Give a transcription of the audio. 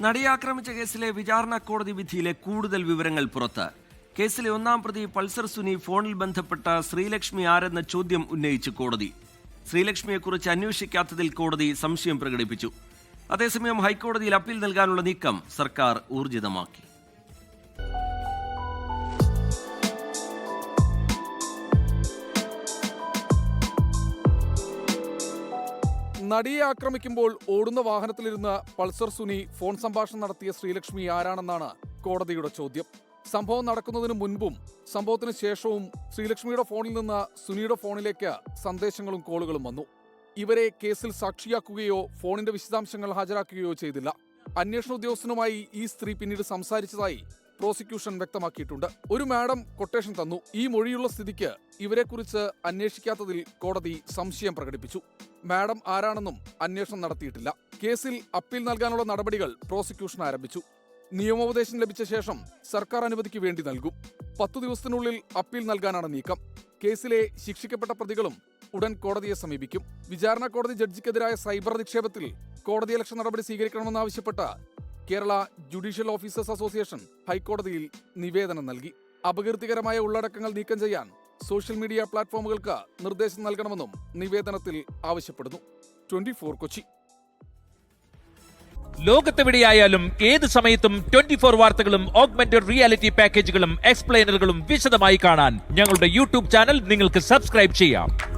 നടിയെ ആക്രമിച്ച കേസിലെ വിചാരണ കോടതി വിധിയിലെ കൂടുതൽ വിവരങ്ങൾ പുറത്ത്. കേസിലെ ഒന്നാം പ്രതി പൾസർ സുനി ഫോണിൽ ബന്ധപ്പെട്ട ശ്രീലക്ഷ്മി ആരെന്ന ചോദ്യം ഉന്നയിച്ച് കോടതി. ശ്രീലക്ഷ്മിയെക്കുറിച്ച് അന്വേഷിക്കാത്തതിൽ കോടതി സംശയം പ്രകടിപ്പിച്ചു. അതേസമയം ഹൈക്കോടതിയിൽ അപ്പീൽ നൽകാനുള്ള നീക്കം സർക്കാർ ഊർജിതമാക്കി. നടിയെ ആക്രമിക്കുമ്പോൾ ഓടുന്ന വാഹനത്തിലിരുന്ന് പൾസർ സുനി ഫോൺ സംഭാഷണം നടത്തിയ ശ്രീലക്ഷ്മി ആരാണെന്നാണ് കോടതിയുടെ ചോദ്യം. സംഭവം നടക്കുന്നതിന് മുൻപും സംഭവത്തിന് ശേഷവും ശ്രീലക്ഷ്മിയുടെ ഫോണിൽ നിന്ന് സുനിയുടെ ഫോണിലേക്ക് സന്ദേശങ്ങളും കോളുകളും വന്നു. ഇവരെ കേസിൽ സാക്ഷിയാക്കുകയോ ഫോണിന്റെ വിശദാംശങ്ങൾ ഹാജരാക്കുകയോ ചെയ്തില്ല. അന്വേഷണ ഉദ്യോഗസ്ഥനുമായി ഈ സ്ത്രീ പിന്നീട് സംസാരിച്ചതായി പ്രോസിക്യൂഷൻ വ്യക്തമാക്കിയിട്ടുണ്ട്. ഒരു മാഡം കൊട്ടേഷൻ തന്നു. ഈ മൊഴിയുള്ള സ്ഥിതിക്ക് ഇവരെക്കുറിച്ച് അന്വേഷിക്കാത്തതിൽ കോടതി സംശയം പ്രകടിപ്പിച്ചു. മാഡം ആരാണെന്നും അന്വേഷണം നടത്തിയിട്ടില്ല. കേസിൽ അപ്പീൽ നൽകാനുള്ള നടപടികൾ പ്രോസിക്യൂഷൻ ആരംഭിച്ചു. നിയമോപദേശം ലഭിച്ച ശേഷം സർക്കാർ അനുമതിക്ക് വേണ്ടി നൽകും. പത്തു ദിവസത്തിനുള്ളിൽ അപ്പീൽ നൽകാനാണ് നീക്കം. കേസിലെ ശിക്ഷിക്കപ്പെട്ട പ്രതികളും ഉടൻ കോടതിയെ സമീപിക്കും. വിചാരണ കോടതി ജഡ്ജിക്കെതിരായ സൈബർ അധിക്ഷേപത്തിൽ കോടതിയലക്ഷ നടപടി സ്വീകരിക്കണമെന്നാവശ്യപ്പെട്ട കേരള ജുഡീഷ്യൽ ഓഫീസേഴ്സ് അസോസിയേഷൻ ഹൈക്കോടതിയിൽ നിവേദനം നൽകി. അപകീർത്തികരമായ ഉള്ളടക്കങ്ങൾ നീക്കം ചെയ്യാൻ സോഷ്യൽ മീഡിയ പ്ലാറ്റ്ഫോമുകൾക്ക് നിർദ്ദേശം നൽകണമെന്നും നിവേദനത്തിൽ ആവശ്യപ്പെടുന്നു. ട്വന്റി ഫോർ കൊച്ചി. ലോകത്തെവിടെയായാലും ഏത് സമയത്തും ട്വന്റി ഫോർ വാർത്തകളും ഓഗ്മെന്റഡ് റിയാലിറ്റി പാക്കേജുകളും എക്സ്പ്ലെയിനറുകളും വിശദമായി കാണാൻ ഞങ്ങളുടെ യൂട്യൂബ് ചാനൽ നിങ്ങൾക്ക് സബ്സ്ക്രൈബ് ചെയ്യാം.